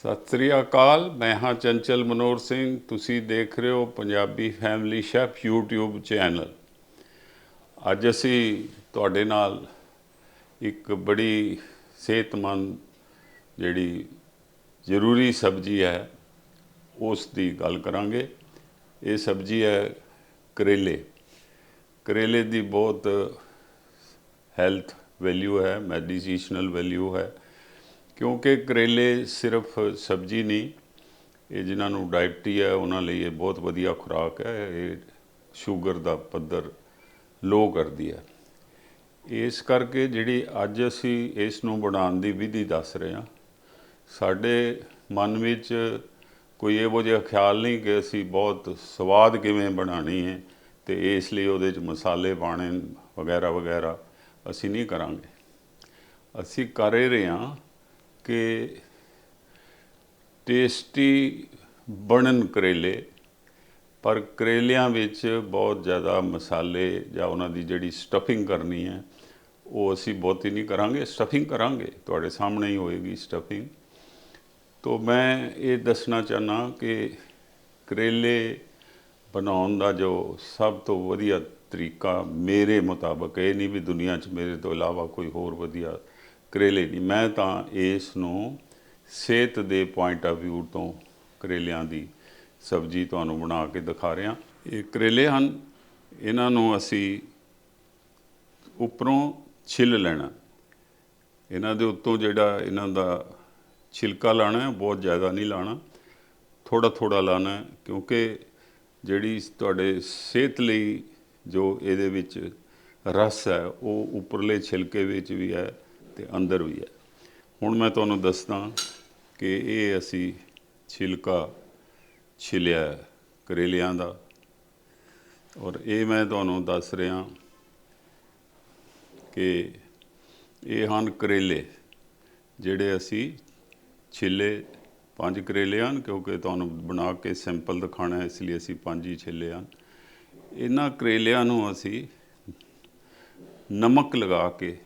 ਸਤਿ ਸ੍ਰੀ ਅਕਾਲ, ਮੈਂ ਹਾਂ ਚੰਚਲ ਮਨੋਰ ਸਿੰਘ। ਤੁਸੀਂ ਦੇਖ ਰਹੇ ਹੋ Punjabi family chef YouTube channel ਅੱਜ ਅਸੀਂ ਤੁਹਾਡੇ ਨਾਲ ਇੱਕ ਬੜੀ ਸਿਹਤਮੰਦ ਜਿਹੜੀ ਜ਼ਰੂਰੀ ਸਬਜ਼ੀ ਹੈ, ਉਸ ਦੀ ਗੱਲ ਕਰਾਂਗੇ। ਇਹ ਸਬਜ਼ੀ ਹੈ ਕਰੇਲੇ। ਕਰੇਲੇ ਦੀ ਬਹੁਤ ਹੈਲਥ ਵੈਲਿਊ ਹੈ ਮੈਡੀਸੀਸ਼ਨਲ ਵੈਲਿਊ ਹੈ। ਕਿਉਂਕਿ ਕਰੇਲੇ ਸਿਰਫ ਸਬਜ਼ੀ ਨਹੀਂ, ਇਹ ਜਿਨ੍ਹਾਂ ਨੂੰ ਡਾਇਬਟੀ ਹੈ ਉਹਨਾਂ ਲਈ ਇਹ ਬਹੁਤ ਵਧੀਆ ਖੁਰਾਕ ਹੈ, ਇਹ ਸ਼ੂਗਰ ਦਾ ਪੱਧਰ ਲੋ ਕਰਦੀ ਹੈ। ਇਸ ਕਰਕੇ ਜਿਹੜੀ ਅੱਜ ਅਸੀਂ ਇਸ ਨੂੰ ਬਣਾਉਣ ਦੀ ਵਿਧੀ ਦੱਸ ਰਹੇ ਹਾਂ, ਸਾਡੇ ਮਨ ਵਿੱਚ ਕੋਈ ਇਹੋ ਜਿਹਾ ਖਿਆਲ ਨਹੀਂ ਕਿ ਅਸੀਂ ਬਹੁਤ ਸਵਾਦ ਕਿਵੇਂ ਬਣਾਣੀ ਹੈ ਤੇ ਇਸ ਲਈ ਉਹਦੇ 'ਚ ਮਸਾਲੇ ਪਾਣੇ ਵਗੈਰਾ ਵਗੈਰਾ ਅਸੀਂ ਨਹੀਂ ਕਰਾਂਗੇ। ਅਸੀਂ ਕਰ ਰਹੇ ਹਾਂ ਕਿ ਟੇਸਟੀ ਬਣਨ ਕਰੇਲੇ, ਪਰ ਕਰੇਲਿਆਂ ਵਿੱਚ ਬਹੁਤ ਜ਼ਿਆਦਾ ਮਸਾਲੇ ਜਾਂ ਉਹਨਾਂ ਦੀ ਜਿਹੜੀ ਸਟਫਿੰਗ ਕਰਨੀ ਹੈ, ਉਹ ਅਸੀਂ ਬਹੁਤੀ ਨਹੀਂ ਕਰਾਂਗੇ। ਸਟਫਿੰਗ ਕਰਾਂਗੇ, ਤੁਹਾਡੇ ਸਾਹਮਣੇ ਹੀ ਹੋਏਗੀ ਸਟਫਿੰਗ ਤੋਂ ਮੈਂ ਇਹ ਦੱਸਣਾ ਚਾਹਨਾ ਕਿ ਕਰੇਲੇ ਬਣਾਉਣ ਦਾ ਜੋ ਸਭ ਤੋਂ ਵਧੀਆ ਤਰੀਕਾ ਮੇਰੇ ਮੁਤਾਬਕ ਇਹ ਨਹੀਂ ਵੀ ਦੁਨੀਆ 'ਚ ਮੇਰੇ ਤੋਂ ਇਲਾਵਾ ਕੋਈ ਹੋਰ ਵਧੀਆ ਕਰੇਲੇ ਦੀ ਮੈਂ ਤਾਂ ਇਸ ਨੂੰ ਸਿਹਤ ਦੇ ਪੁਆਇੰਟ ਆਫ View ਤੋਂ ਕਰੇਲਿਆਂ ਦੀ ਸਬਜ਼ੀ ਤੁਹਾਨੂੰ ਬਣਾ ਕੇ ਦਿਖਾ ਰਿਹਾ। ਇਹ ਕਰੇਲੇ ਹਨ। ਇਹਨਾਂ ਨੂੰ ਅਸੀਂ ਉੱਪਰੋਂ ਛਿੱਲ ਲੈਣਾ। ਇਹਨਾਂ ਦੇ ਉੱਤੋਂ ਜਿਹੜਾ ਇਹਨਾਂ ਦਾ ਛਿਲਕਾ ਲਾਣਾ ਹੈ ਬਹੁਤ ਜ਼ਿਆਦਾ ਨਹੀਂ ਲਾਣਾ। ਥੋੜਾ ਥੋੜਾ ਲਾਣਾ, ਕਿਉਂਕਿ ਜਿਹੜੀ ਤੁਹਾਡੇ ਸਿਹਤ ਲਈ ਜੋ ਇਹਦੇ ਵਿੱਚ ਰਸ ਹੈ, ਉਹ ਉੱਪਰਲੇ ਛਿਲਕੇ ਵਿੱਚ ਵੀ ਹੈ। ਤੇ ਅੰਦਰ ਵੀ ਹੈ। ਹੁਣ ਮੈਂ ਤੁਹਾਨੂੰ ਦੱਸਦਾ ਕਿ ਇਹ ਅਸੀਂ ਛਿਲਕਾ ਛਿਲਿਆ ਕਰੇਲਿਆਂ ਦਾ। ਔਰ ਇਹ ਮੈਂ ਤੁਹਾਨੂੰ ਦੱਸ ਰਿਹਾ ਕਿ ਇਹ ਹਨ ਕਰੇਲੇ ਜਿਹੜੇ ਅਸੀਂ ਛਿੱਲੇ, ਪੰਜ ਕਰੇਲੇ ਹਨ ਕਿਉਂਕਿ ਤੁਹਾਨੂੰ ਬਣਾ ਕੇ ਸਿੰਪਲ ਦਿਖਾਣਾ ਹੈ, ਇਸ ਲਈ ਅਸੀਂ ਪੰਜ ਹੀ ਛਿੱਲੇ ਹਨ। ਇਹਨਾਂ ਕਰੇਲਿਆਂ ਨੂੰ ਅਸੀਂ ਨਮਕ ਲਗਾ ਕੇ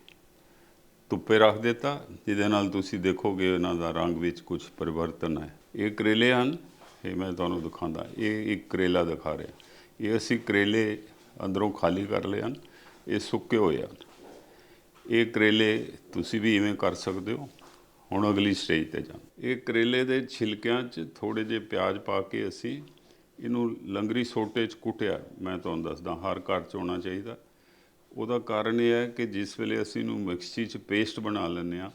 ਧੁੱਪੇ ਰੱਖ ਦਿੱਤਾ, ਜਿਹਦੇ ਨਾਲ ਤੁਸੀਂ ਦੇਖੋਗੇ ਇਹਨਾਂ ਦਾ ਰੰਗ ਵਿੱਚ ਕੁਝ ਪਰਿਵਰਤਨ ਹੈ। ਇਹ ਕਰੇਲੇ ਹਨ, ਇਹ ਮੈਂ ਤੁਹਾਨੂੰ ਦਿਖਾਉਂਦਾ। ਇਹ ਇੱਕ ਕਰੇਲਾ ਦਿਖਾ ਰਿਹਾ। ਇਹ ਅਸੀਂ ਕਰੇਲੇ ਅੰਦਰੋਂ ਖਾਲੀ ਕਰ ਲਏ ਹਨ, ਇਹ ਸੁੱਕੇ ਹੋਏ ਹਨ। ਇਹ ਕਰੇਲੇ ਤੁਸੀਂ ਵੀ ਇਵੇਂ ਕਰ ਸਕਦੇ ਹੋ। ਹੁਣ ਅਗਲੀ ਸਟੇਜ ਤੇ ਜਾਂ ਇਹ ਕਰੇਲੇ ਦੇ ਛਿਲਕਿਆਂ 'ਚ ਥੋੜੇ ਜਿਹੇ ਪਿਆਜ਼ ਪਾ ਕੇ ਅਸੀਂ ਇਹਨੂੰ ਲੰਗਰੀ ਸੋਟੇ 'ਚ ਕੁੱਟਿਆ। ਮੈਂ ਤੁਹਾਨੂੰ ਦੱਸਦਾ, ਹਰ ਘਰ 'ਚ ਹੋਣਾ ਚਾਹੀਦਾ। ਉਹਦਾ ਕਾਰਨ ਇਹ ਹੈ ਕਿ ਜਿਸ ਵੇਲੇ ਅਸੀਂ ਇਹਨੂੰ ਮਿਕਸੀ 'ਚ ਪੇਸਟ ਬਣਾ ਲੈਂਦੇ ਆ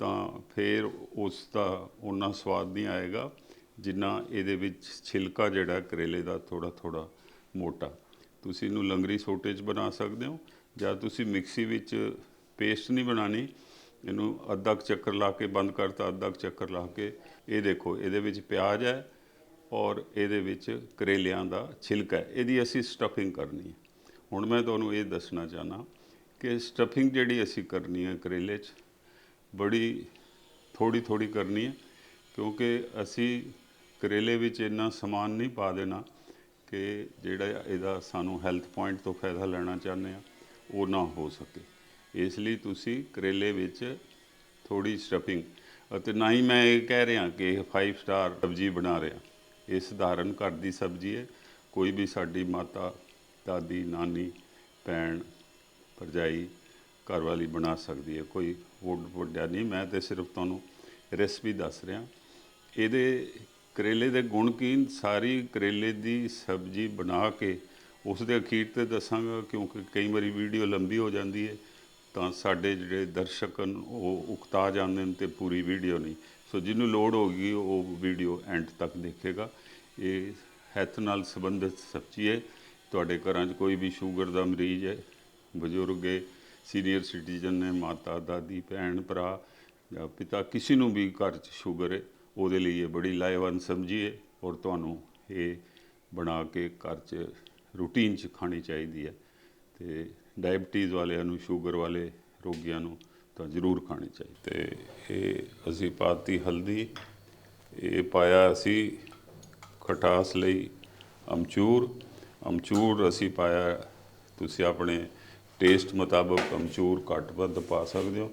ਤਾਂ ਫਿਰ ਉਸ ਦਾ ਉਹਨਾਂ ਸਵਾਦ ਨਹੀਂ ਆਏਗਾ ਜਿੰਨਾ ਇਹਦੇ ਵਿੱਚ ਛਿਲਕਾ ਜਿਹੜਾ ਕਰੇਲੇ ਦਾ ਥੋੜਾ ਥੋੜਾ ਮੋਟਾ। ਤੁਸੀਂ ਇਹਨੂੰ ਲੰਗਰੀ ਸੋਟੇ 'ਚ ਬਣਾ ਸਕਦੇ ਹੋ ਜਾਂ ਤੁਸੀਂ ਮਿਕਸੀ ਵਿੱਚ ਪੇਸਟ ਨਹੀਂ ਬਣਾਣੀ ਇਹਨੂੰ ਅੱਧਾ ਕੁ ਚੱਕਰ ਲਾ ਕੇ ਬੰਦ ਕਰਤਾ, ਅੱਧਾ ਕੁ ਚੱਕਰ ਲਾ ਕੇ, ਇਹ ਦੇਖੋ ਇਹਦੇ ਵਿੱਚ ਪਿਆਜ਼ ਹੈ ਔਰ ਇਹਦੇ ਵਿੱਚ ਕਰੇਲਿਆਂ ਦਾ ਛਿਲਕਾ ਇਹਦੀ ਅਸੀਂ ਸਟਫਿੰਗ ਕਰਨੀ ਹੈ। ਹੁਣ ਮੈਂ ਤੁਹਾਨੂੰ ਇਹ ਦੱਸਣਾ ਚਾਹਨਾ ਕਿ ਸਟਫਿੰਗ ਜਿਹੜੀ ਅਸੀਂ ਕਰਨੀ ਹੈ ਕਰੇਲੇ 'ਚ, ਬੜੀ ਥੋੜੀ ਥੋੜੀ ਕਰਨੀ ਹੈ, ਕਿਉਂਕਿ ਅਸੀਂ ਕਰੇਲੇ ਵਿੱਚ ਇੰਨਾ ਸਮਾਨ ਨਹੀਂ ਪਾ ਦੇਣਾ ਕਿ ਜਿਹੜਾ ਇਹਦਾ ਸਾਨੂੰ ਹੈਲਥ ਪੁਆਇੰਟ ਤੋਂ ਫਾਇਦਾ ਲੈਣਾ ਚਾਹੁੰਦੇ ਆ ਉਹ ਨਾ ਹੋ ਸਕੇ। ਇਸ ਲਈ ਤੁਸੀਂ ਕਰੇਲੇ ਵਿੱਚ ਥੋੜੀ ਸਟਫਿੰਗ ਅਤੇ ਨਾ ਹੀ ਮੈਂ ਇਹ ਕਹਿ ਰਿਹਾ ਕਿ ਇਹ 5 ਸਟਾਰ ਸਬਜ਼ੀ ਬਣਾ ਰਿਹਾ। ਇਹ ਸਧਾਰਨ ਘਰ ਦੀ ਸਬਜ਼ੀ ਹੈ, ਕੋਈ ਵੀ ਸਾਡੀ ਮਾਤਾ ਦਾਦੀ ਨਾਨੀ, ਭੈਣ, ਭਰਜਾਈ ਘਰ ਵਾਲੀ ਬਣਾ ਸਕਦੀ ਹੈ। ਕੋਈ ਵੱਡ- ਵੱਡਾ ਨਹੀਂ। ਮੈਂ ਤੇ ਸਿਰਫ ਤੁਹਾਨੂੰ ਰੈਸਪੀ ਦੱਸ ਰਿਹਾ। ਇਹਦੇ ਕਰੇਲੇ ਦੇ ਗੁਣ ਕੀ? ਸਾਰੀ ਕਰੇਲੇ ਦੀ ਸਬਜ਼ੀ ਬਣਾ ਕੇ ਉਸ ਦੇ ਅਖੀਰ ਤੇ ਦੱਸਾਂਗਾ, ਕਿਉਂਕਿ ਕਈ ਵਾਰੀ ਵੀਡੀਓ ਲੰਬੀ ਹੋ ਜਾਂਦੀ ਹੈ, ਤਾਂ ਸਾਡੇ ਜਿਹੜੇ ਦਰਸ਼ਕ ਹਨ, ਉਹ ਉਕਤਾ ਜਾਂਦੇ ਨੇ ਤੇ ਪੂਰੀ ਵੀਡੀਓ ਨਹੀਂ। ਸੋ ਜਿਹਨੂੰ ਲੋੜ ਹੋਗੀ ਉਹ ਵੀਡੀਓ ਐਂਡ ਤੱਕ ਦੇਖੇਗਾ। ਇਹ ਹੈਲਥ ਨਾਲ ਸੰਬੰਧਿਤ ਸਬਜ਼ੀ ਹੈ। ਤੁਹਾਡੇ ਘਰਾਂ 'ਚ ਕੋਈ ਵੀ ਸ਼ੂਗਰ ਦਾ ਮਰੀਜ਼ ਹੈ? ਬਜ਼ੁਰਗ ਹੈ, ਸੀਨੀਅਰ ਸਿਟੀਜ਼ਨ ਨੇ ਮਾਤਾ, ਦਾਦੀ, ਭੈਣ, ਭਰਾ ਜਾਂ ਪਿਤਾ, ਕਿਸੇ ਨੂੰ ਵੀ ਘਰ 'ਚ ਸ਼ੂਗਰ ਹੈ, ਉਹਦੇ ਲਈ ਇਹ ਬੜੀ ਲਾਹੇਵੰਦ ਸਬਜ਼ੀ ਹੈ ਔਰ ਤੁਹਾਨੂੰ ਇਹ ਬਣਾ ਕੇ ਘਰ 'ਚ ਰੂਟੀਨ 'ਚ ਖਾਣੀ ਚਾਹੀਦੀ ਹੈ ਤੇ ਡਾਇਬਟੀਜ਼ ਵਾਲਿਆਂ ਨੂੰ, ਸ਼ੂਗਰ ਵਾਲੇ ਰੋਗੀਆਂ ਨੂੰ ਤਾਂ ਜ਼ਰੂਰ ਖਾਣੀ ਚਾਹੀਦੀ ਤੇ ਇਹ ਅਸੀਂ ਪਾਤੀ ਹਲਦੀ, ਇਹ ਪਾਇਆ ਅਸੀਂ ਖਟਾਸ ਲਈ ਅਮਚੂਰ ਅਮਚੂਰ ਅਸੀਂ ਪਾਇਆ ਤੁਸੀਂ ਆਪਣੇ ਟੇਸਟ ਮੁਤਾਬਕ ਅਮਚੂਰ ਘੱਟ ਵੱਧ ਪਾ ਸਕਦੇ ਹੋ।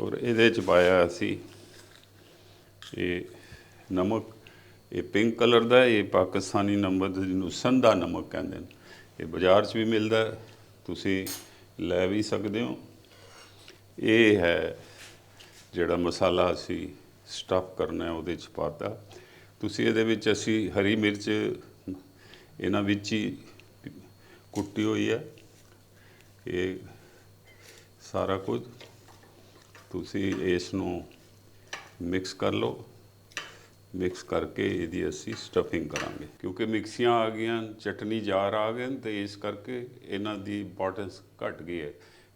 ਔਰ ਇਹਦੇ ਚ ਪਾਇਆ ਅਸੀਂ ਇਹ ਨਮਕ, ਇਹ ਪਿੰਕ ਕਲਰ ਦਾ ਇਹ ਪਾਕਿਸਤਾਨੀ ਨਮਕ ਜਿਹਨੂੰ ਸੰਧਾ ਨਮਕ ਕਹਿੰਦੇ ਨੇ। ਇਹ ਬਾਜ਼ਾਰ 'ਚ ਵੀ ਮਿਲਦਾ ਤੁਸੀਂ ਲੈ ਵੀ ਸਕਦੇ ਹੋ। ਇਹ ਹੈ ਜਿਹੜਾ ਮਸਾਲਾ ਅਸੀਂ ਸਟਫ ਕਰਨਾ ਉਹਦੇ 'ਚ ਪਾਤਾ। ਤੁਸੀਂ ਇਹਦੇ ਵਿੱਚ ਅਸੀਂ ਹਰੀ ਮਿਰਚ ਇਹਨਾਂ ਵਿੱਚ ਹੀ ਕੁੱਟੀ ਹੋਈ ਹੈ। ਇਹ ਸਾਰਾ ਕੁਝ ਤੁਸੀਂ ਇਸ ਨੂੰ ਮਿਕਸ ਕਰ ਲਓ। ਮਿਕਸ ਕਰਕੇ ਇਹਦੀ ਅਸੀਂ ਸਟਫਿੰਗ ਕਰਾਂਗੇ। ਕਿਉਂਕਿ ਮਿਕਸੀਆਂ ਆ ਗਈਆਂ, ਚਟਨੀ ਜਾਰ ਆ ਗਏ ਨੇ ਤੇ ਇਸ ਕਰਕੇ ਇਹਨਾਂ ਦੀ ਇੰਪੋਰਟੈਂਸ ਘਟ ਗਈ ਹੈ।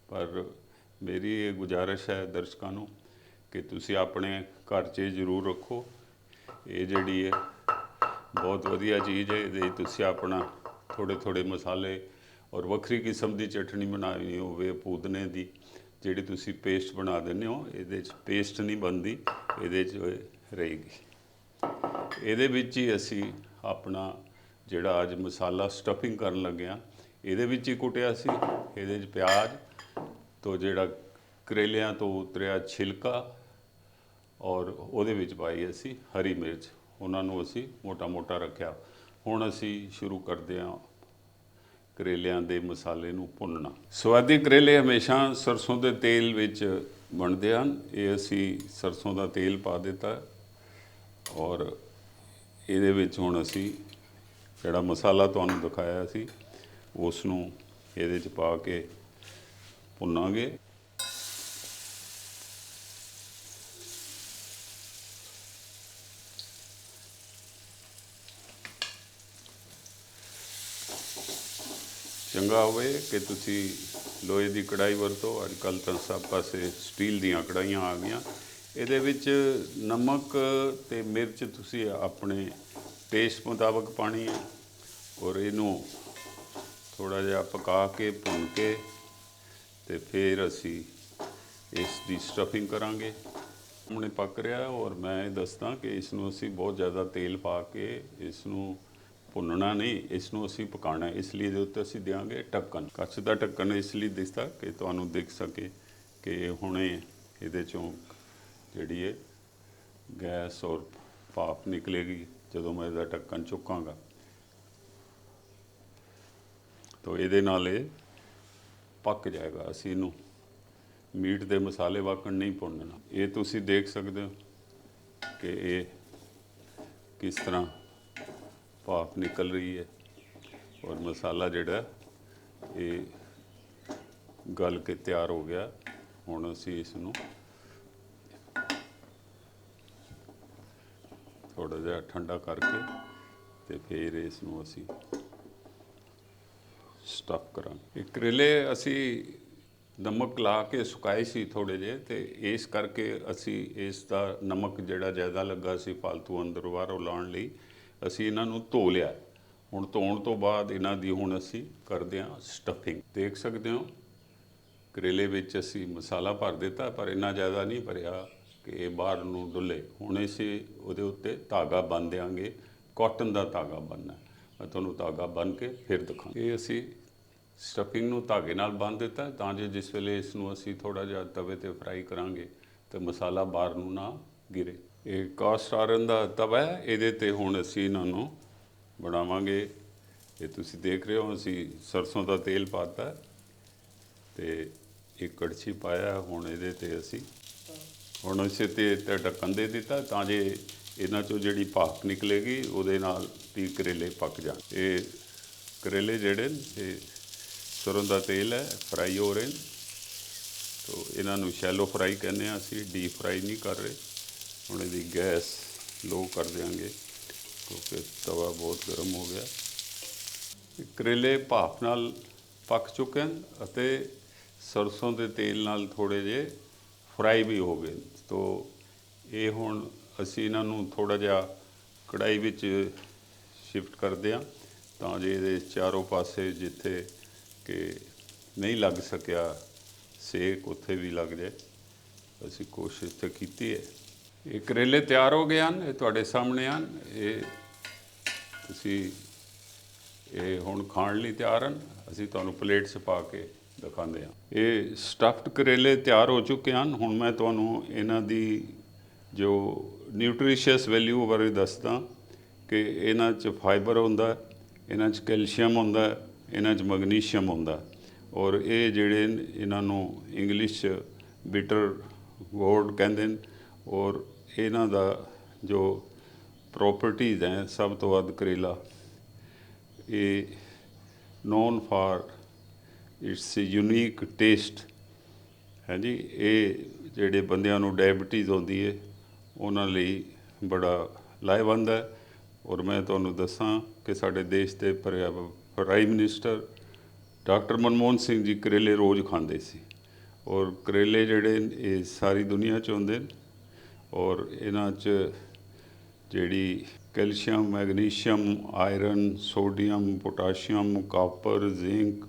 ਪਰ ਮੇਰੀ ਇਹ ਗੁਜ਼ਾਰਿਸ਼ ਹੈ ਦਰਸ਼ਕਾਂ ਨੂੰ ਕਿ ਤੁਸੀਂ ਆਪਣੇ ਘਰ 'ਚ ਜ਼ਰੂਰ ਰੱਖੋ। ਇਹ ਜਿਹੜੀ ਹੈ ਬਹੁਤ ਵਧੀਆ ਚੀਜ਼ ਹੈ, ਇਹਦੇ 'ਚ ਤੁਸੀਂ ਆਪਣਾ ਥੋੜੇ ਥੋੜੇ ਮਸਾਲੇ ਔਰ ਵੱਖਰੀ ਕਿਸਮ ਦੀ ਚਟਣੀ ਬਣਾਉਣੀ ਹੋਵੇ, ਪੂਦਨੇ ਦੀ, ਜਿਹੜੀ ਤੁਸੀਂ ਪੇਸਟ ਬਣਾ ਦਿੰਦੇ ਹੋ, ਇਹਦੇ 'ਚ ਪੇਸਟ ਨਹੀਂ ਬਣਦੀ, ਇਹਦੇ 'ਚ ਇਹ ਰਹੇਗੀ। ਇਹਦੇ ਵਿੱਚ ਹੀ ਅਸੀਂ ਆਪਣਾ ਜਿਹੜਾ ਅੱਜ ਮਸਾਲਾ ਸਟਫਿੰਗ ਕਰਨ ਲੱਗਿਆ ਇਹਦੇ ਵਿੱਚ ਹੀ ਕੁੱਟਿਆ ਸੀ, ਇਹਦੇ 'ਚ ਪਿਆਜ਼ ਤੋਂ ਜਿਹੜਾ ਕਰੇਲਿਆਂ ਤੋਂ ਉਤਰਿਆ ਛਿਲਕਾ ਔਰ ਉਹਦੇ ਵਿੱਚ ਪਾਈ ਅਸੀਂ ਹਰੀ ਮਿਰਚ। ਉਹਨਾਂ ਨੂੰ ਅਸੀਂ ਮੋਟਾ-ਮੋਟਾ ਰੱਖਿਆ। ਹੁਣ ਅਸੀਂ ਸ਼ੁਰੂ ਕਰਦੇ ਹਾਂ ਕਰੇਲਿਆਂ ਦੇ ਮਸਾਲੇ ਨੂੰ ਭੁੰਨਣਾ। ਸਵਾਦੀ ਕਰੇਲੇ ਹਮੇਸ਼ਾ ਸਰਸੋਂ ਦੇ ਤੇਲ ਵਿੱਚ ਬਣਦੇ ਹਨ। ਇਹ ਅਸੀਂ ਸਰਸੋਂ ਦਾ ਤੇਲ ਪਾ ਦਿੱਤਾ ਔਰ ਇਹਦੇ ਵਿੱਚ ਹੁਣ ਅਸੀਂ ਜਿਹੜਾ ਮਸਾਲਾ ਤੁਹਾਨੂੰ ਦਿਖਾਇਆ ਸੀ ਉਸ ਨੂੰ ਇਹਦੇ 'ਚ ਪਾ ਕੇ ਭੁੰਨਾਂਗੇ। ਚੰਗਾ ਹੋਵੇ ਕਿ ਤੁਸੀਂ ਲੋਹੇ ਦੀ ਕੜਾਈ ਵਰਤੋ। ਅੱਜ ਕੱਲ ਤਾਂ ਸਭ ਪਾਸੇ ਸਟੀਲ ਦੀਆਂ ਕੜਾਈਆਂ ਆ ਗਈਆਂ। ਇਹਦੇ ਵਿੱਚ ਨਮਕ ਤੇ ਮਿਰਚ ਤੁਸੀਂ ਆਪਣੇ ਟੇਸਟ ਮੁਤਾਬਕ ਪਾਣੀ ਹੈ ਔਰ ਇਹਨੂੰ ਥੋੜਾ ਜਿਹਾ ਪਕਾ ਕੇ, ਭੁੰਨ ਕੇ ਤੇ ਫਿਰ ਅਸੀਂ ਇਸ ਦੀ ਸਟਫਿੰਗ ਕਰਾਂਗੇ। ਸਾਹਮਣੇ ਪੱਕ ਰਿਹਾ ਔਰ ਮੈਂ ਇਹ ਦੱਸਦਾ ਕਿ ਇਸ ਨੂੰ ਅਸੀਂ ਬਹੁਤ ਜ਼ਿਆਦਾ ਤੇਲ ਪਾ ਕੇ ਇਸ ਨੂੰ ਭੁੰਨਣਾ ਨਹੀਂ ਇਸ ਨੂੰ ਅਸੀਂ ਪਕਾਉਣਾ ਇਸ ਲਈ ਇਹਦੇ ਉੱਤੇ ਅਸੀਂ ਦਿਆਂਗੇ ਢੱਕਣ। ਕੱਚ ਦਾ ਢੱਕਣ ਇਸ ਲਈ ਦਿਸਦਾ ਕਿ ਤੁਹਾਨੂੰ ਦਿਖ ਸਕੇ ਕਿ ਹੁਣੇ ਇਹਦੇ ਚੋਂ ਜਿਹੜੀ ਹੈ ਗੈਸ ਔਰ ਭਾਪ ਨਿਕਲੇਗੀ, ਜਦੋਂ ਮੈਂ ਇਹਦਾ ਢੱਕਣ ਚੁੱਕਾਂਗਾ। ਤਾਂ ਇਹਦੇ ਨਾਲ ਇਹ ਪੱਕ ਜਾਏਗਾ। ਅਸੀਂ ਇਹਨੂੰ ਮੀਟ ਦੇ ਮਸਾਲੇ ਵਾਕਣ ਨਹੀਂ ਭੁੰਨਣਾ। ਇਹ ਤੁਸੀਂ ਦੇਖ ਸਕਦੇ ਹੋ ਕਿ ਇਹ ਕਿਸ ਤਰ੍ਹਾਂ ਭਾਪ ਨਿਕਲ ਰਹੀ ਹੈ ਔਰ ਮਸਾਲਾ ਜਿਹੜਾ ਇਹ ਗਲ ਕੇ ਤਿਆਰ ਹੋ ਗਿਆ। ਹੁਣ ਅਸੀਂ ਇਸ ਨੂੰ ਥੋੜਾ ਜਿਹਾ ਠੰਡਾ ਕਰਕੇ ਤੇ ਫਿਰ ਇਸ ਨੂੰ ਅਸੀਂ ਸਟਫ ਕਰਾਂਗੇ। ਇਹ ਕਰੇਲੇ ਅਸੀਂ ਨਮਕ ਲਾ ਕੇ ਸੁਕਾਏ ਸੀ ਥੋੜੇ ਜਿਹੇ ਤੇ ਇਸ ਕਰਕੇ ਅਸੀਂ ਇਸ ਦਾ ਨਮਕ ਜਿਹੜਾ ਜ਼ਿਆਦਾ ਲੱਗਾ ਸੀ ਫालतू ਅੰਦਰ ਬਾਹਰੋਂ ਲਾਉਣ ਲਈ ਅਸੀਂ ਇਹਨਾਂ ਨੂੰ ਧੋ ਲਿਆ। ਹੁਣ ਧੋਣ ਤੋਂ ਬਾਅਦ ਇਹਨਾਂ ਦੀ ਹੁਣ ਅਸੀਂ ਕਰਦੇ ਹਾਂ ਸਟਫਿੰਗ ਦੇਖ ਸਕਦੇ ਹੋ, ਕਰੇਲੇ ਵਿੱਚ ਅਸੀਂ ਮਸਾਲਾ ਭਰ ਦਿੱਤਾ, ਪਰ ਇੰਨਾ ਜ਼ਿਆਦਾ ਨਹੀਂ ਭਰਿਆ ਕਿ ਇਹ ਬਾਹਰ ਨੂੰ ਡੁੱਲੇ। ਹੁਣ ਅਸੀਂ ਉਹਦੇ ਉੱਤੇ ਧਾਗਾ ਬੰਨ੍ਹ ਦਿਆਂਗੇ। ਕਾਟਨ ਦਾ ਧਾਗਾ ਬੰਨ੍ਹਣਾ ਮੈਂ ਤੁਹਾਨੂੰ ਧਾਗਾ ਬੰਨ੍ਹ ਕੇ ਫਿਰ ਦਿਖਾਂ ਇਹ ਅਸੀਂ ਸਟਫਿੰਗ ਨੂੰ ਧਾਗੇ ਨਾਲ ਬੰਨ੍ਹ ਦਿੱਤਾ ਤਾਂ ਜੇ ਜਿਸ ਵੇਲੇ ਇਸ ਨੂੰ ਅਸੀਂ ਥੋੜਾ ਜਿਹਾ ਤਵੇ ਤੇ ਫਰਾਈ ਕਰਾਂਗੇ, ਤੇ ਮਸਾਲਾ ਬਾਹਰ ਨੂੰ ਨਾ ਗਿਰੇ। ਇਹ ਕਾਸਟ ਆਰਨ ਦਾ ਤਵਾ ਹੈ, ਇਹਦੇ ਤੇ ਹੁਣ ਅਸੀਂ ਇਹਨਾਂ ਨੂੰ ਬਣਾਵਾਂਗੇ। ਇਹ ਤੁਸੀਂ ਦੇਖ ਰਹੇ ਹੋ, ਅਸੀਂ ਸਰਸੋਂ ਦਾ ਤੇਲ ਪਾਤਾ ਹੈ ਤੇ ਇੱਕ ਕੜਛੀ ਪਾਇਆ ਹੁਣ ਇਹਦੇ ਤੇ ਅਸੀਂ ਹੁਣ ਇਸੇ ਤੇ ਤੇ ਢੱਕਣ ਦੇ ਦਿੱਤਾ ਤਾਂ ਜੇ ਇਹਨਾਂ ਚੋਂ ਜਿਹੜੀ ਭਾਪ ਨਿਕਲੇਗੀ, ਉਹਦੇ ਨਾਲ ਵੀ ਕਰੇਲੇ ਪੱਕ ਜਾਣ। ਇਹ ਕਰੇਲੇ ਜਿਹੜੇ ਨੇ, ਇਹ ਸਰੋਂ ਦਾ ਤੇਲ ਹੈ ਫਰਾਈ ਹੋ ਰਹੇ ਨੇ। ਤੋ ਇਹਨਾਂ ਨੂੰ ਸ਼ੈਲੋ ਫਰਾਈ ਕਹਿੰਦੇ ਆ ਅਸੀਂ ਡੀਪ ਫਰਾਈ ਨਹੀਂ ਕਰ ਰਹੇ। ਹੁਣ ਇਹਦੀ ਗੈਸ ਲੋ ਕਰ ਦਿਆਂਗੇ, ਕਿਉਂਕਿ ਤਵਾ ਬਹੁਤ ਗਰਮ ਹੋ ਗਿਆ। ਕਰੇਲੇ ਭਾਪ ਨਾਲ ਪੱਕ ਚੁੱਕੇ ਹਨ ਅਤੇ ਸਰਸੋਂ ਦੇ ਤੇਲ ਨਾਲ ਥੋੜੇ ਜੇ ਫਰਾਈ ਵੀ ਹੋ ਗਏ। ਤੋ ਇਹ ਹੁਣ ਅਸੀਂ ਇਹਨਾਂ ਨੂੰ ਥੋੜਾ ਜਿਹਾ ਕੜਾਈ ਵਿੱਚ ਸ਼ਿਫਟ ਕਰਦੇ ਹਾਂ ਤਾਂ ਜੇ ਇਹਦੇ ਚਾਰੋਂ ਪਾਸੇ ਜਿੱਥੇ ਕਿ ਨਹੀਂ ਲੱਗ ਸਕਿਆ ਸੇਕ, ਉੱਥੇ ਵੀ ਲੱਗ ਜਾਏ। ਅਸੀਂ ਕੋਸ਼ਿਸ਼ ਤਾਂ ਕੀਤੀ ਹੈ। ਇਹ ਕਰੇਲੇ ਤਿਆਰ ਹੋ ਗਏ ਹਨ ਇਹ ਤੁਹਾਡੇ ਸਾਹਮਣੇ ਹਨ ਇਹ ਤੁਸੀਂ ਇਹ ਹੁਣ ਖਾਣ ਲਈ ਤਿਆਰ ਹਨ ਅਸੀਂ ਤੁਹਾਨੂੰ ਪਲੇਟ 'ਚ ਪਾ ਕੇ ਦਿਖਾਉਂਦੇ ਹਾਂ। ਇਹ ਸਟਫਡ ਕਰੇਲੇ ਤਿਆਰ ਹੋ ਚੁੱਕੇ ਹਨ ਹੁਣ ਮੈਂ ਤੁਹਾਨੂੰ ਇਹਨਾਂ ਦੀ ਜੋ ਨਿਊਟ੍ਰੀਸ਼ੀਅਸ ਵੈਲਿਊ ਬਾਰੇ ਦੱਸਦਾ ਕਿ ਇਹਨਾਂ 'ਚ ਫਾਈਬਰ ਹੁੰਦਾ ਇਹਨਾਂ 'ਚ ਕੈਲਸ਼ੀਅਮ ਹੁੰਦਾ ਇਹਨਾਂ 'ਚ ਮੈਗਨੀਸ਼ੀਅਮ ਹੁੰਦਾ। ਔਰ ਇਹ ਜਿਹੜੇ ਨੇ, ਇਹਨਾਂ ਨੂੰ ਇੰਗਲਿਸ਼ 'ਚ ਬਿਟਰ ਗੋਲਡ ਕਹਿੰਦੇ ਨੇ ਔਰ ਇਹਨਾਂ ਦਾ ਜੋ ਪ੍ਰੋਪਰਟੀਜ਼ ਹੈ ਸਭ ਤੋਂ ਵੱਧ ਕਰੇਲਾ ਇਹ known for its unique taste ਹੈ ਜੀ। ਇਹ ਜਿਹੜੇ ਬੰਦਿਆਂ ਨੂੰ ਡਾਇਬਟੀਜ਼ ਹੁੰਦੀ ਹੈ ਉਹਨਾਂ ਲਈ ਬੜਾ ਲਾਹੇਵੰਦ ਹੈ। ਔਰ ਮੈਂ ਤੁਹਾਨੂੰ ਦੱਸਾਂ ਕਿ ਸਾਡੇ ਦੇਸ਼ ਦੇ Priya- prime minister doctor Manmohan Singh ji ਕਰੇਲੇ ਰੋਜ਼ ਖਾਂਦੇ ਸੀ। ਔਰ ਕਰੇਲੇ ਜਿਹੜੇ ਨੇ, ਇਹ ਸਾਰੀ ਦੁਨੀਆ 'ਚ ਹੁੰਦੇ ਨੇ ਔਰ ਇਹਨਾਂ 'ਚ ਜਿਹੜੀ calcium magnesium iron sodium potassium copper zinc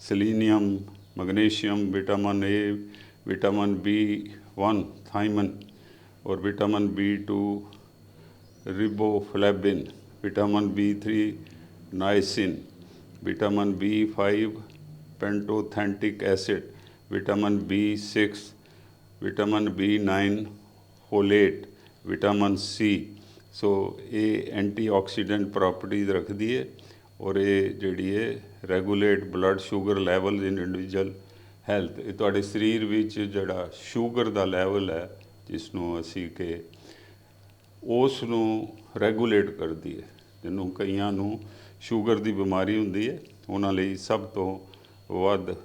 selenium magnesium vitamin A vitamin B one thiamine ਔਰ vitamin B two riboflavin vitamin B three niacin vitamin B five pantothenic acid vitamin B six vitamin B nine folate vitamin C so ਇਹ antioxidant properties ਰੱਖਦੀ ਹੈ ਔਰ ਇਹ ਜਿਹੜੀ ਹੈ regulate blood sugar level in individual health ਇਹ ਤੁਹਾਡੇ ਸਰੀਰ ਵਿੱਚ ਜਿਹੜਾ ਸ਼ੂਗਰ ਦਾ ਲੈਵਲ ਹੈ ਜਿਸ ਨੂੰ ਅਸੀਂ ਕਿ ਉਸ ਨੂੰ ਰੈਗੂਲੇਟ ਕਰਦੀ ਹੈ, ਜਿਹਨੂੰ ਕਈਆਂ ਨੂੰ ਸ਼ੂਗਰ ਦੀ ਬਿਮਾਰੀ ਹੁੰਦੀ ਹੈ, ਉਹਨਾਂ ਲਈ ਸਭ ਤੋਂ ਵੱਧ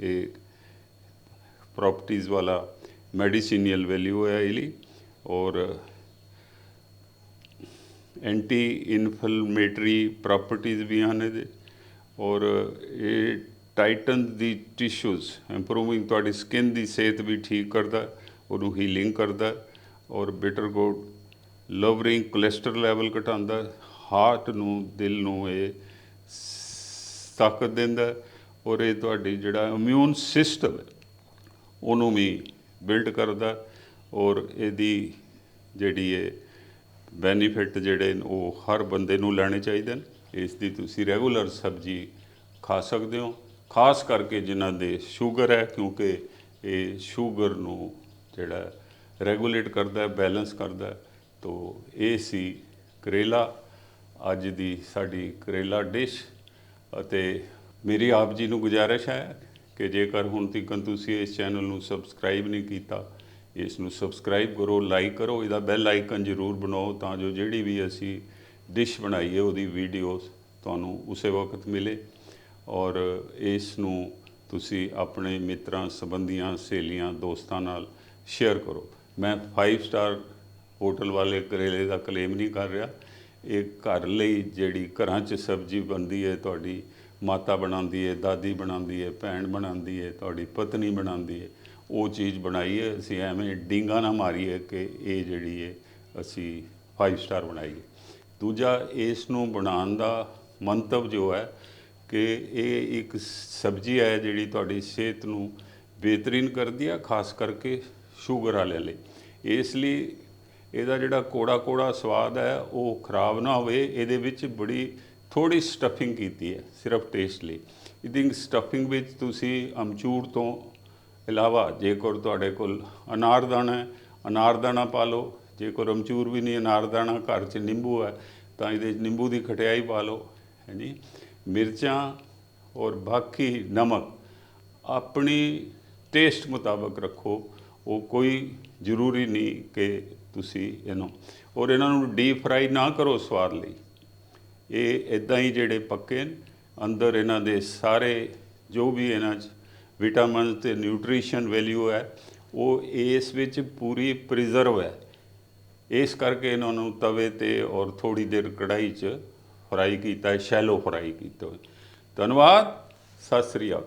ਇਹ ਪ੍ਰੋਪਰਟੀਜ਼ ਵਾਲਾ ਮੈਡੀਸਿਨੀਅਲ ਵੈਲਿਊ ਹੈ ਇਹ ਲਈ ਔਰ ਐਂਟੀ ਇਨਫਲੇਮੇਟਰੀ ਪ੍ਰੋਪਰਟੀਜ਼ ਵੀ ਹਨ ਇਹਦੇ ਔਰ ਇਹ ਟਾਈਟਨ ਦੀ ਟਿਸ਼ੂਜ਼, ਇੰਪਰੂਵਿੰਗ ਤੁਹਾਡੀ ਸਕਿਨ ਦੀ ਸਿਹਤ ਵੀ ਠੀਕ ਕਰਦਾ, ਉਹਨੂੰ ਹੀਲਿੰਗ ਕਰਦਾ ਔਰ bitter gourd lowering cholesterol level ਘਟਾਉਂਦਾ, ਹਾਰਟ ਨੂੰ, ਦਿਲ ਨੂੰ ਇਹ ਤਾਕਤ ਦਿੰਦਾ ਔਰ ਇਹ ਤੁਹਾਡੀ ਜਿਹੜਾ ਇਮਿਊਨ ਸਿਸਟਮ ਉਹਨੂੰ ਵੀ ਬਿਲਡ ਕਰਦਾ ਔਰ ਇਹਦੀ ਜਿਹੜੀ ਹੈ ਬੈਨੀਫਿਟ ਜਿਹੜੇ ਨੇ ਉਹ ਹਰ ਬੰਦੇ ਨੂੰ ਲੈਣੇ ਚਾਹੀਦੇ ਨੇ। ਇਸ ਦੀ ਤੁਸੀਂ ਰੈਗੂਲਰ ਸਬਜ਼ੀ ਖਾ ਸਕਦੇ ਹੋ। ਖਾਸ ਕਰਕੇ ਜਿਨ੍ਹਾਂ ਦੇ ਸ਼ੂਗਰ ਹੈ, ਕਿਉਂਕਿ ਇਹ ਸ਼ੂਗਰ ਨੂੰ ਜਿਹੜਾ ਰੈਗੂਲੇਟ ਕਰਦਾ ਹੈ ਬੈਲੈਂਸ ਕਰਦਾ ਹੈ, ਤੋ ਇਹ ਸੀ ਕਰੇਲਾ। ਅੱਜ ਦੀ ਸਾਡੀ ਕਰੇਲਾ ਡਿਸ਼ ਅਤੇ ਮੇਰੀ ਆਪ ਜੀ ਨੂੰ ਗੁਜ਼ਾਰਿਸ਼ ਹੈ ਕਿ ਜੇਕਰ ਹੁਣ ਤੱਕ ਤੁਸੀਂ ਇਸ ਚੈਨਲ ਨੂੰ ਸਬਸਕ੍ਰਾਈਬ ਨਹੀਂ ਕੀਤਾ, ਇਸ ਨੂੰ ਸਬਸਕ੍ਰਾਈਬ ਕਰੋ, ਲਾਈਕ ਕਰੋ, ਇਹਦਾ ਬੈਲ ਆਈਕਨ ਜ਼ਰੂਰ ਬਣਾਓ ਤਾਂ ਜੋ ਜਿਹੜੀ ਵੀ ਅਸੀਂ ਡਿਸ਼ ਬਣਾਈਏ ਉਹਦੀ ਵੀਡੀਓਜ਼ ਤੁਹਾਨੂੰ ਉਸੇ ਵਕਤ ਮਿਲੇ। ਔਰ ਇਸ ਨੂੰ ਤੁਸੀਂ ਆਪਣੇ ਮਿੱਤਰਾਂ, ਸੰਬੰਧੀਆਂ, ਸਹੇਲੀਆਂ, ਦੋਸਤਾਂ ਨਾਲ ਸ਼ੇਅਰ ਕਰੋ। ਮੈਂ 5 ਸਟਾਰ ਹੋਟਲ ਵਾਲੇ ਕਰੇਲੇ ਦਾ ਕਲੇਮ ਨਹੀਂ ਕਰ ਰਿਹਾ। ਇਹ ਘਰ ਲਈ ਜਿਹੜੀ ਘਰਾਂ 'ਚ ਸਬਜ਼ੀ ਬਣਦੀ ਹੈ, ਤੁਹਾਡੀ ਮਾਤਾ ਬਣਾਉਂਦੀ ਹੈ ਦਾਦੀ ਬਣਾਉਂਦੀ ਹੈ ਭੈਣ ਬਣਾਉਂਦੀ ਹੈ ਤੁਹਾਡੀ ਪਤਨੀ ਬਣਾਉਂਦੀ ਹੈ ਉਹ ਚੀਜ਼ ਬਣਾਈ ਹੈ ਅਸੀਂ ਐਵੇਂ ਡਿੰਗਾ ਨਾ ਮਾਰੀਏ ਕਿ ਇਹ ਜਿਹੜੀ ਹੈ ਅਸੀਂ 5 ਸਟਾਰ ਬਣਾਈਏ। ਦੂਜਾ ਇਸ ਨੂੰ ਬਣਾਉਣ ਦਾ ਮੰਤਵ ਜੋ ਹੈ ਕਿ ਇਹ ਇੱਕ ਸਬਜ਼ੀ ਹੈ ਜਿਹੜੀ ਤੁਹਾਡੀ ਸਿਹਤ ਨੂੰ ਬਿਹਤਰੀਨ ਕਰਦੀ ਹੈ, ਖਾਸ ਕਰਕੇ ਸ਼ੂਗਰ ਵਾਲਿਆਂ ਲਈ। ਇਸ ਲਈ ਇਹਦਾ ਜਿਹੜਾ ਕੋੜਾ ਕੋੜਾ ਸਵਾਦ ਹੈ, ਉਹ ਖਰਾਬ ਨਾ ਹੋਵੇ, ਇਹਦੇ ਵਿੱਚ ਬੜੀ ਥੋੜੀ ਸਟਫਿੰਗ ਕੀਤੀ ਹੈ, ਸਿਰਫ ਟੇਸਟ ਲਈ। ਇਹਦੀ ਸਟਫਿੰਗ ਵਿੱਚ ਤੁਸੀਂ ਅਮਚੂਰ ਤੋਂ ਇਲਾਵਾ ਜੇਕਰ ਤੁਹਾਡੇ ਕੋਲ ਅਨਾਰਦਾਨਾ ਹੈ ਅਨਾਰਦਾਨਾ ਪਾ ਲਓ। ਜੇਕਰ ਅਮਚੂਰ ਵੀ ਨਹੀਂ, ਅਨਾਰਦਾਣਾ ਘਰ 'ਚ ਨਿੰਬੂ ਹੈ, ਤਾਂ ਇਹਦੇ 'ਚ ਨਿੰਬੂ ਦੀ ਖਟਿਆਈ ਪਾ ਲਓ ਹਾਂਜੀ ਮਿਰਚਾਂ ਔਰ ਬਾਕੀ ਨਮਕ, ਆਪਣੀ ਟੇਸਟ ਮੁਤਾਬਕ ਰੱਖੋ। ਉਹ ਕੋਈ ਜ਼ਰੂਰੀ ਨਹੀਂ ਕਿ ਤੁਸੀਂ ਇਹਨੂੰ, ਔਰ ਇਹਨਾਂ ਨੂੰ ਡੀਪ ਫਰਾਈ ਨਾ ਕਰੋ ਸਵਾਦ ਲਈ। ਇਹ ਇਦਾਂ ਹੀ ਜਿਹੜੇ ਪੱਕੇ ਨੇ ਅੰਦਰ ਇਹਨਾਂ ਦੇ ਸਾਰੇ ਜੋ ਵੀ ਇਹਨਾਂ 'ਚ ਵਿਟਾਮਿਨ ਤੇ ਨਿਊਟ੍ਰੀਸ਼ਨ ਵੈਲਿਊ ਹੈ, ਉਹ ਇਸ ਵਿੱਚ ਪੂਰੀ ਪ੍ਰੀਜ਼ਰਵ ਹੈ। ਇਸ ਕਰਕੇ ਇਹਨਾਂ ਨੂੰ ਤਵੇ ਤੇ ਔਰ ਥੋੜੀ ਦੇਰ ਕੜਾਈ 'ਚ ਫਰਾਈ ਕੀਤਾ ਹੈ ਸ਼ੈਲੋ ਫਰਾਈ ਕੀਤਾ। ਹੋਇਆ ਧੰਨਵਾਦ, ਸਤਿ ਸ੍ਰੀ ਅਕਾਲ।